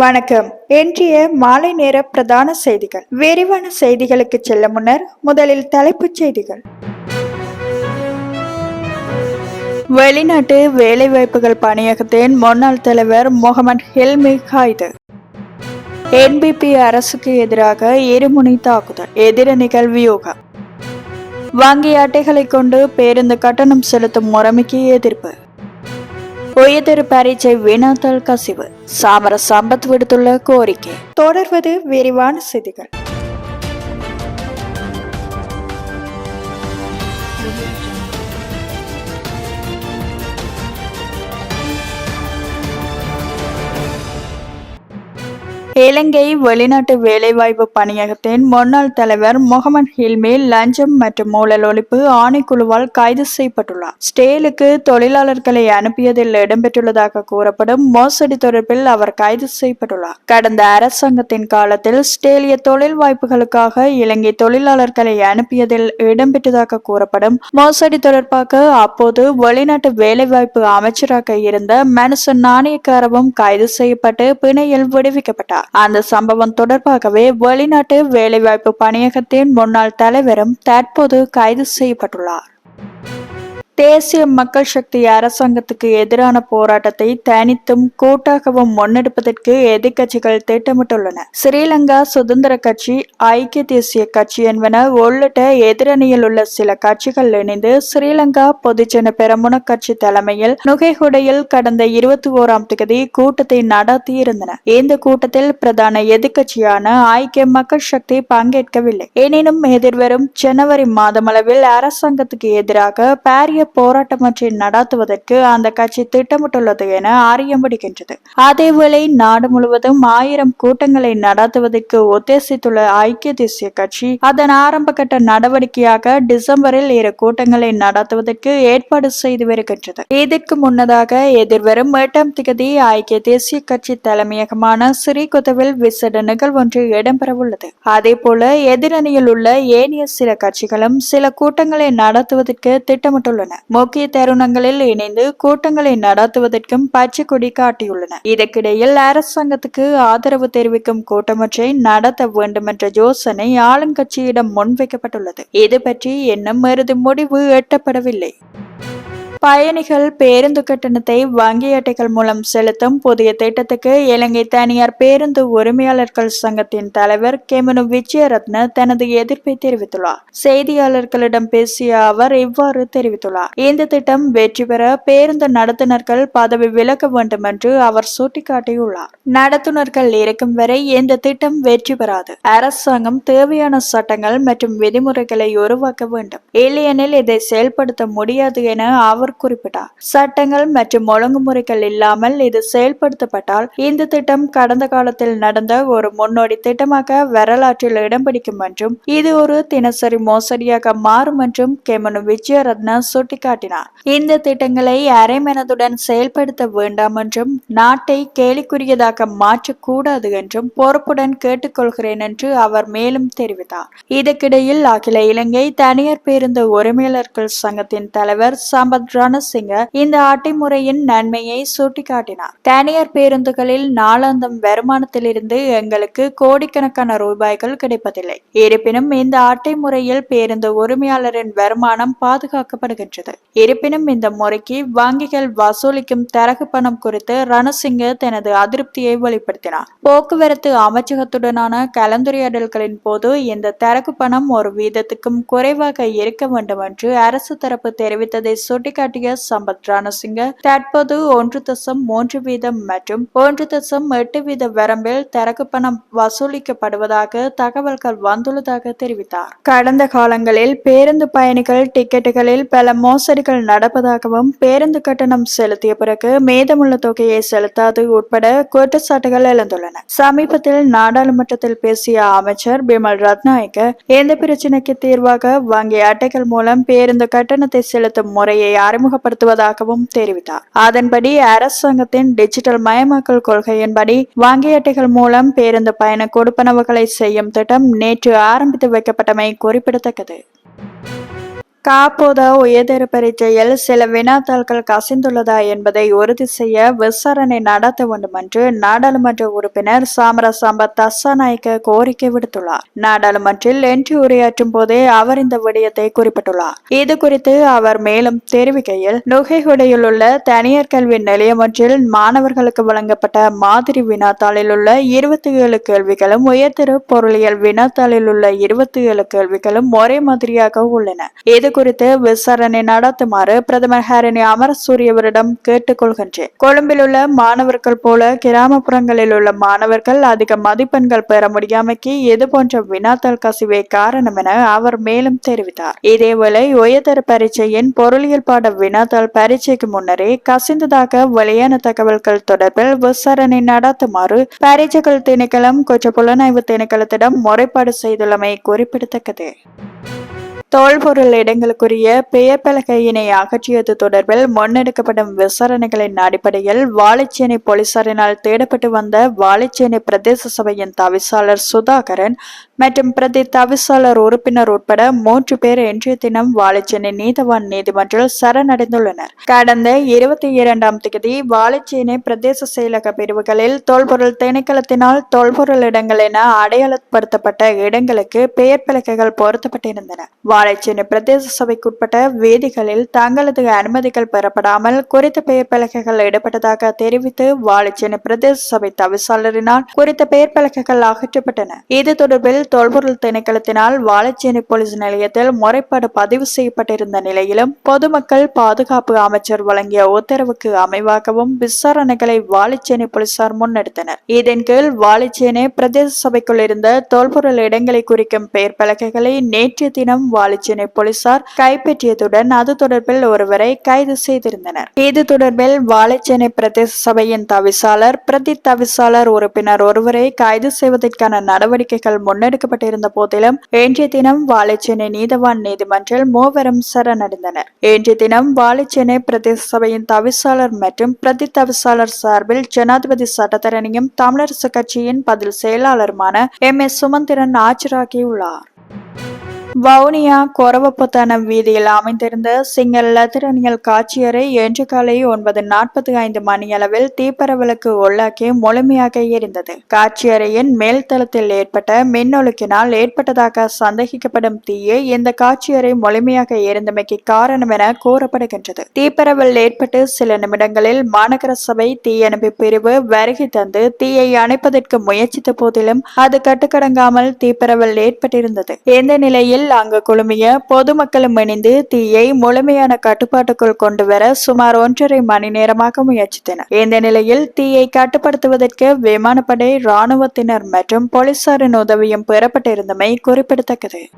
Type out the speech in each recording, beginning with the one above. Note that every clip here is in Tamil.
வணக்கம். இன்றைய மாலை நேர பிரதான செய்திகள். விரிவான செய்திகளுக்கு செல்ல முன்னர் முதலில் தலைப்புச் செய்திகள். வெளிநாட்டு வேலைவாய்ப்புகள் பணியகத்தின் முன்னாள் தலைவர் முகமது ஹில்மி காய்து என்பிபி அரசுக்கு எதிராக இருமுனை தாக்குதல் எதிரணிகள் வியூகம் வங்கி அட்டைகளை கொண்டு பேருந்து கட்டணம் செலுத்தும் முறைமைக்கு எதிர்ப்பு. உயர்தர பரீட்சை வினாத்தல் கசிவு. சாமர சம்பத் விடுத்துள்ள கோரிக்கை. தொடர்வது விரிவான செய்திகள். இலங்கை வெளிநாட்டு வேலைவாய்ப்பு பணியகத்தின் முன்னாள் தலைவர் முகமது ஹில்மி லஞ்சம் மற்றும் ஊழல் ஒழிப்பு ஆணைக்குழுவால் கைது செய்யப்பட்டுள்ளார். ஸ்டேலுக்கு தொழிலாளர்களை அனுப்பியதில் இடம்பெற்றுள்ளதாக கூறப்படும் மோசடி தொடர்பில் அவர் கைது செய்யப்பட்டுள்ளார். கடந்த அரசாங்கத்தின் காலத்தில் ஸ்டேலிய தொழில் வாய்ப்புகளுக்காக இலங்கை தொழிலாளர்களை அனுப்பியதில் இடம்பெற்றதாக கூறப்படும் மோசடி தொடர்பாக அப்போது வெளிநாட்டு வேலைவாய்ப்பு அமைச்சராக இருந்த மனுசன் நாணயக்காரவும் கைது செய்யப்பட்டு பிணையில் விடுவிக்கப்பட்டார். அந்த சம்பவம் தொடர்பாகவே வெளிநாட்டு வேலைவாய்ப்பு பணியகத்தின் முன்னாள் தலைவரும் தற்போது கைது செய்யப்பட்டுள்ளார். தேசிய மக்கள் சக்தி அரசாங்கத்துக்கு எதிரான போராட்டத்தை தனித்தும் கூட்டாகவும் முன்னெடுப்பதற்கு எதிர்க்கட்சிகள் திட்டமிட்டுள்ளன. ஸ்ரீலங்கா சுதந்திர கட்சி ஐக்கிய தேசிய கட்சி என்பன உள்ளிட்ட எதிரணியில் உள்ள சில கட்சிகள் இணைந்து ஸ்ரீலங்கா பொதுஜன பெரமுன கட்சி தலைமையில் நுகைகுடையில் கடந்த இருபத்தி ஓராம் தேதி கூட்டத்தை நடத்தியிருந்தன. இந்த கூட்டத்தில் பிரதான எதிர்க்கட்சியான ஐக்கிய மக்கள் சக்தி பங்கேற்கவில்லை. எனினும் எதிர்வரும் ஜனவரி மாதமளவில் அரசாங்கத்துக்கு எதிராக பாரிய போராட்டம் ஒன்றை நடாத்துவதற்கு அந்த கட்சி திட்டமிட்டுள்ளது என அறியப்படுகின்றது அதேவேளை நாடு முழுவதும் ஆயிரம் கூட்டங்களை நடத்துவதற்கு உத்தேசித்துள்ள ஐக்கிய தேசிய கட்சி அதன் ஆரம்ப கட்ட நடவடிக்கையாக டிசம்பரில் இரு கூட்டங்களை நடத்துவதற்கு ஏற்பாடு செய்து வருகின்றது. இதற்கு முன்னதாக எதிர்வரும் எட்டாம் திகதி ஐக்கிய தேசிய கட்சி தலைமையகமான ஸ்ரீகொத்தவில் விசேட நிகழ்வு ஒன்று இடம்பெறவுள்ளது. அதே போல எதிரணியில் உள்ள ஏனைய சில கட்சிகளும் சில கூட்டங்களை நடத்துவதற்கு திட்டமிட்டுள்ளன. முக்கிய தருணங்களில் இணைந்து கூட்டங்களை நடத்துவதற்கும் பச்சை கொடி காட்டியுள்ளன. இதற்கிடையில் அரசாங்கத்துக்கு ஆதரவு தெரிவிக்கும் கூட்டமொன்றை நடத்த வேண்டும் என்ற யோசனை ஆளுங்கட்சியிடம் முன்வைக்கப்பட்டுள்ளது. இது பற்றி இன்னும் இறுதி முடிவு எட்டப்படவில்லை. பயணிகள் பேருந்து கட்டணத்தை வங்கி அட்டைகள் மூலம் செலுத்தும் புதிய திட்டத்துக்கு இலங்கை தனியார் பேருந்து உரிமையாளர்கள் சங்கத்தின் தலைவர் கெமனு விஜயரத்ன தனது எதிர்ப்பை தெரிவித்துள்ளார். செய்தியாளர்களிடம் பேசிய அவர் இவ்வாறு தெரிவித்துள்ளார். இந்த திட்டம் வெற்றி பெற பேருந்து நடத்துனர்கள் பதவி விலக வேண்டும் என்று அவர் சுட்டிக்காட்டியுள்ளார். நடத்துனர்கள் இருக்கும் வரை இந்த திட்டம் வெற்றி பெறாது. அரசாங்கம் தேவையான சட்டங்கள் மற்றும் விதிமுறைகளை உருவாக்க வேண்டும். இல்லையெனில் இதை செயல்படுத்த முடியாது என அவர் அவர் குறிப்பிட்டார். சட்டங்கள் மற்றும் ஒழுங்குமுறைகள் இல்லாமல் இது செயல்படுத்தப்பட்டால் இந்த திட்டம் கடந்த காலத்தில் நடந்த ஒரு முன்னோடி திட்டமாக வரலாற்றில் இடம் பிடிக்கும் என்றும் இது ஒரு தினசரி மோசடியாக மாறும் என்றும் கெமனு விஜயரத்ன சுட்டிக்காட்டினார். இந்த திட்டங்களை அரைமனதுடன் செயல்படுத்த வேண்டாம் என்றும் நாட்டை கேலிக்குரியதாக மாற்றக்கூடாது என்றும் பொறுப்புடன் கேட்டுக்கொள்கிறேன் என்று அவர் மேலும் தெரிவித்தார். இதற்கிடையில் அகில இலங்கை தனியார் பேருந்து உரிமையாளர்கள் சங்கத்தின் தலைவர் சம்பத் ரணசிங்க இந்த அட்டைமுறையின் நன்மையை சுட்டிக்காட்டினார். தனியார் பேருந்துகளில் நாளாந்தம் வருமானத்திலிருந்து எங்களுக்கு கோடிக்கணக்கான ரூபாய்கள் கிடைப்பதில்லை. இருப்பினும் இந்த அட்டைமுறையில் பேருந்து உரிமையாளரின் வருமானம் பாதுகாக்கப்படுகின்றது. இருப்பினும் இந்த முறைக்கு வங்கிகள் வசூலிக்கும் தரகு பணம் குறித்து ரணசிங்க தனது அதிருப்தியை வெளிப்படுத்தினார். போக்குவரத்து அமைச்சகத்துடனான கலந்துரையாடல்களின் போது இந்த தரகு பணம் ஒரு வீதத்துக்கும் குறைவாக இருக்க வேண்டும் என்று அரசு தரப்பு தெரிவித்ததை சுட்டிக்காட்டி சுட்டிக்காட்டிய சம்பத் ரணசிங்க தற்போது ஒன்று தசம் மூன்று வீதம் மற்றும் ஒன்று தசம் எட்டு வீத வரம்பில் தரகு பணம் வசூலிக்கப்படுவதாக தகவல்கள் வந்துள்ளதாக தெரிவித்தார். கடந்த காலங்களில் பேருந்து பயணிகள் டிக்கெட்டுகளில் பல மோசடிகள் நடப்பதாகவும் பேருந்து கட்டணம் செலுத்திய பிறகு மீதமுள்ள தொகையை செலுத்தாது உட்பட குற்றச்சாட்டுகள் எழுந்துள்ளன. சமீபத்தில் நாடாளுமன்றத்தில் பேசிய அமைச்சர் பிமல் ரத்நாயக்க இந்த பிரச்சினைக்கு தீர்வாக வங்கி அட்டைகள் மூலம் பேருந்து கட்டணத்தை செலுத்தும் முறையை அறிமுகப்படுத்துவதாகவும் தெரிவித்தார். அதன்படி அரசாங்கத்தின் டிஜிட்டல் மயமாக்கல் கொள்கையின்படி வங்கி அட்டைகள் மூலம் பேருந்து பயண கொடுப்பனவுகளை செய்யும் திட்டம் நேற்று ஆரம்பித்து வைக்கப்பட்டமை குறிப்பிடத்தக்கது. காப்போத உயர்தர பரீட்சையில் சில வினாத்தாள்கள் கசிந்துள்ளதா என்பதை உறுதி செய்ய விசாரணை நடத்த வேண்டும் என்று நாடாளுமன்ற உறுப்பினர் சாமரசாம்ப தசாநாயக்க கோரிக்கை விடுத்துள்ளார். நாடாளுமன்றில் என்று உரையாற்றும் போதே அவர் இந்த விடயத்தை குறிப்பிட்டுள்ளார். இது குறித்து அவர் மேலும் தெரிவிக்கையில் நுகைகுடையில் உள்ள தனியார் கல்வி நிலையம் ஒன்றில் மாணவர்களுக்கு வழங்கப்பட்ட மாதிரி வினாத்தாளில் உள்ள இருபத்தி ஏழு கேள்விகளும் உயர்தர பொருளியல் வினாத்தாளில் உள்ள இருபத்தி ஏழு கேள்விகளும் ஒரே மாதிரியாக உள்ளன. இது குறித்து விசாரணை நடத்துமாறு பிரதமர் ஹரணி அமரசூரியவரிடம் கேட்டுக்கொள்கின்றேன் கொழும்பில் உள்ள மாணவர்கள் போல கிராமப்புறங்களில் உள்ள மாணவர்கள் அதிக மதிப்பெண்கள் பெற முடியாமைக்கு இது போன்ற வினாத்தாள் கசிவே காரணம் என அவர் மேலும் தெரிவித்தார். இதேவேளை உயர்தர பரீட்சையின் பொருளியல் பாட வினாத்தாள் பரீட்சைக்கு முன்னரே கசிந்ததாக வெளியான தகவல்கள் தொடர்பில் விசாரணை நடத்துமாறு பரீட்சைகள் திணைக்களம் குற்ற புலனாய்வு திணைக்களத்திடம் முறைப்பாடு செய்துள்ளமை குறிப்பிடத்தக்கது. தோல்பொருள் இடங்களுக்குரிய பெயர் பலகையினை அகற்றியது தொடர்பில் முன்னெடுக்கப்படும் விசாரணைகளின் அடிப்படையில் வாழைச்சேனை போலீசாரினால் தேடப்பட்டு வந்த வாழைச்சேனை பிரதேச சபையின் தவிசாளர் சுதாகரன் மற்றும் பிரதி தவிசாளர் உறுப்பினர் உட்பட மூன்று பேர் இன்றைய தினம் வாழைச்சேனை நீதவான் நீதிமன்றில் சரணடைந்துள்ளனர். கடந்த இருபத்தி இரண்டாம் தேதி வாழைச்சேனை பிரதேச செயலக பிரிவுகளில் தோல்பொருள் திணைக்களத்தினால் தொல்பொருள் இடங்கள் என அடையாளப்படுத்தப்பட்ட இடங்களுக்கு பெயர் பலகைகள் பொருத்தப்பட்டிருந்தன. வாழைச்சேனை பிரதேச சபைக்குட்பட்ட வேதிகளில் தங்களது அனுமதிகள் பெறப்படாமல் குறித்த பெயர் பலகைகள் இடப்பட்டதாக தெரிவித்து வாழைச்சேனை பிரதேச சபை தவிசாளரினால் குறித்த பெயர் பலகைகள் அகற்றப்பட்டன. இது தொடர்பில் தொல்பொருள் திணைக்களத்தினால் வாழைச்சேனை போலீஸ் நிலையத்தில் முறைப்பாடு பதிவு செய்யப்பட்டிருந்த நிலையிலும் பொதுமக்கள் பாதுகாப்பு அமைச்சர் வழங்கிய உத்தரவுக்கு அமைவாகவும் விசாரணைகளை வாழைச்சேனை போலீசார் முன்னெடுத்தனர். இதன் கீழ் வாழைச்சேனை பிரதேச சபைக்குள் இருந்த தொல்பொருள் இடங்களை குறிக்கும் பெயர் பலகைகளை நேற்றைய தினம் வாழைச்சேனை போலீசார் கைப்பற்றியதுடன் அது தொடர்பில் ஒருவரை கைது செய்திருந்தனர். இது தொடர்பில் வாழைச்சேனை பிரதேச சபையின் தவிசாளர் பிரதி தவிசாளர் உறுப்பினர் ஒருவரை கைது செய்வதற்கான நடவடிக்கைகள் முன்னெடுக்கப்பட்டிருந்த போதிலும் இன்றைய தினம் வாழைச்சேனை நீதவான் நீதிமன்றில் மூவரும் சரணடைந்தனர். இன்றைய தினம் வாழைச்சேனை பிரதேச சபையின் தவிசாளர் மற்றும் பிரதி தவிசாளர் சார்பில் ஜனாதிபதி சட்டத்தரணியும் தமிழரசு கட்சியின் பதில் செயலாளருமான எம். எஸ். சுமந்திரன் ஆஜராகியுள்ளார். வவுனியா கொரவப்புத்தான வீதியில் அமைந்திருந்த சிங்கள் லத்திரனியல் காட்சியறை இன்று காலை ஒன்பது நாற்பத்தி ஐந்து மணியளவில் தீப்பரவலுக்கு உள்ளாக்கி முழுமையாக எரிந்தது. காட்சியறையின் மேல்தளத்தில் ஏற்பட்ட மின்னொழுக்கினால் ஏற்பட்டதாக சந்தேகிக்கப்படும் தீயை இந்த காட்சியறை முழுமையாக எரிந்தமைக்கு காரணம் என கூறப்படுகின்றது. தீப்பரவல் ஏற்பட்டு சில நிமிடங்களில் மாநகர சபை தீயணைப்பு பிரிவு வருகை தந்து தீயை அணைப்பதற்கு முயற்சித்த போதிலும் அது கட்டுக்கடங்காமல் தீப்பரவல் ஏற்பட்டிருந்தது. இந்த நிலையில் அங்கு குழுமிய பொதுமக்களும் இணைந்து தீயை முழுமையான கட்டுப்பாட்டுக்குள் கொண்டு வர சுமார் ஒன்றரை மணி நேரமாக முயற்சித்தனர். இந்த நிலையில் தீயை கட்டுப்படுத்துவதற்கு விமானப்படை ராணுவத்தினர் மற்றும் போலீசாரின் உதவியும் பெறப்பட்டிருந்தமை குறிப்பிடத்தக்கது.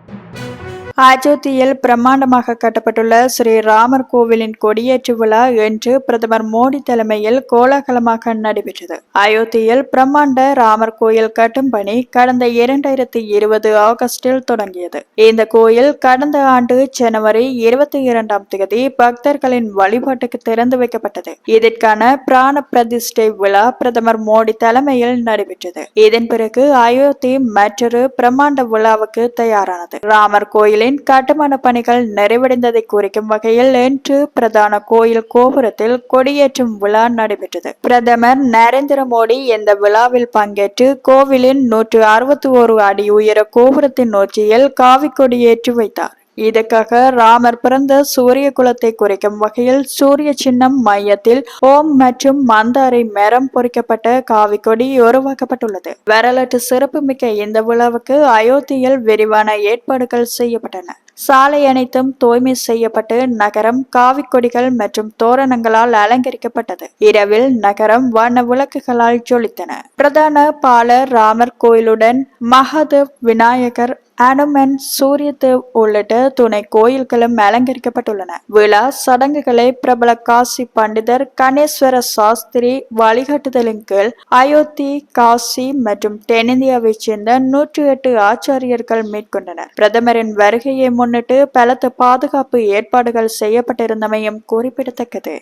அயோத்தியில் பிரம்மாண்டமாக கட்டப்பட்டுள்ள ஸ்ரீ ராமர் கோவிலின் கொடியேற்று விழா இன்று பிரதமர் மோடி தலைமையில் கோலாகலமாக நடைபெற்றது. அயோத்தியில் பிரம்மாண்ட ராமர் கோயில் கட்டும் பணி கடந்த இரண்டாயிரத்தி இருபது ஆகஸ்டில் தொடங்கியது. இந்த கோயில் கடந்த ஆண்டு ஜனவரி இருபத்தி இரண்டாம் தேதி பக்தர்களின் வழிபாட்டுக்கு திறந்து வைக்கப்பட்டது. இதற்கான பிராண பிரதிஷ்டை விழா பிரதமர் மோடி தலைமையில் நடைபெற்றது. இதன் பிறகு அயோத்தி மற்றொரு பிரம்மாண்ட விழாவுக்கு தயாரானது. ராமர் கோயிலின் கோயிலின் கட்டுமான பணிகள் நிறைவடைந்ததை குறிக்கும் வகையில் இன்று பிரதான கோயில் கோபுரத்தில் கொடியேற்றும் விழா நடைபெற்றது. பிரதமர் நரேந்திர மோடி இந்த விழாவில் பங்கேற்று கோவிலின் நூற்று அறுபத்தி ஓரு அடி உயர கோபுரத்தின் நோச்சியில் காவி கொடியேற்றி வைத்தார். இதற்காக ராமர் பிறந்த சூரிய குலத்தை குறிக்கும் வகையில் சூரிய சின்னம் மையத்தில் ஓம் மற்றும் மந்தாரை மரம் பொறிக்கப்பட்ட காவிக்கொடி உருவாக்கப்பட்டுள்ளது. வரலாற்று சிறப்புமிக்க இந்த விழாவுக்கு அயோத்தியில் விரிவான ஏற்பாடுகள் செய்யப்பட்டன. சாலை அனைத்தும் தூய்மை செய்யப்பட்டு நகரம் காவிக்கொடிகள் மற்றும் தோரணங்களால் அலங்கரிக்கப்பட்டது. இரவில் நகரம் வண்ண விளக்குகளால் ஜொலித்தன. பிரதான பாலர் ராமர் கோயிலுடன் மகாதேவ் விநாயகர் அனுமன் சூரியதேவ் உள்ளிட்ட துணை கோயில்களும் அலங்கரிக்கப்பட்டுள்ளன. விழா சடங்குகளை பிரபல காசி பண்டிதர் கணேஸ்வர சாஸ்திரி வழிகாட்டுதலின் கீழ் அயோத்தி காசி மற்றும் தென்னிந்தியாவைச் சேர்ந்த நூற்றி எட்டு ஆச்சாரியர்கள் மேற்கொண்டனர். பிரதமரின் வருகையை முன்னிட்டு பலத்த பாதுகாப்பு ஏற்பாடுகள் செய்யப்பட்டிருந்தமையும் குறிப்பிடத்தக்கது.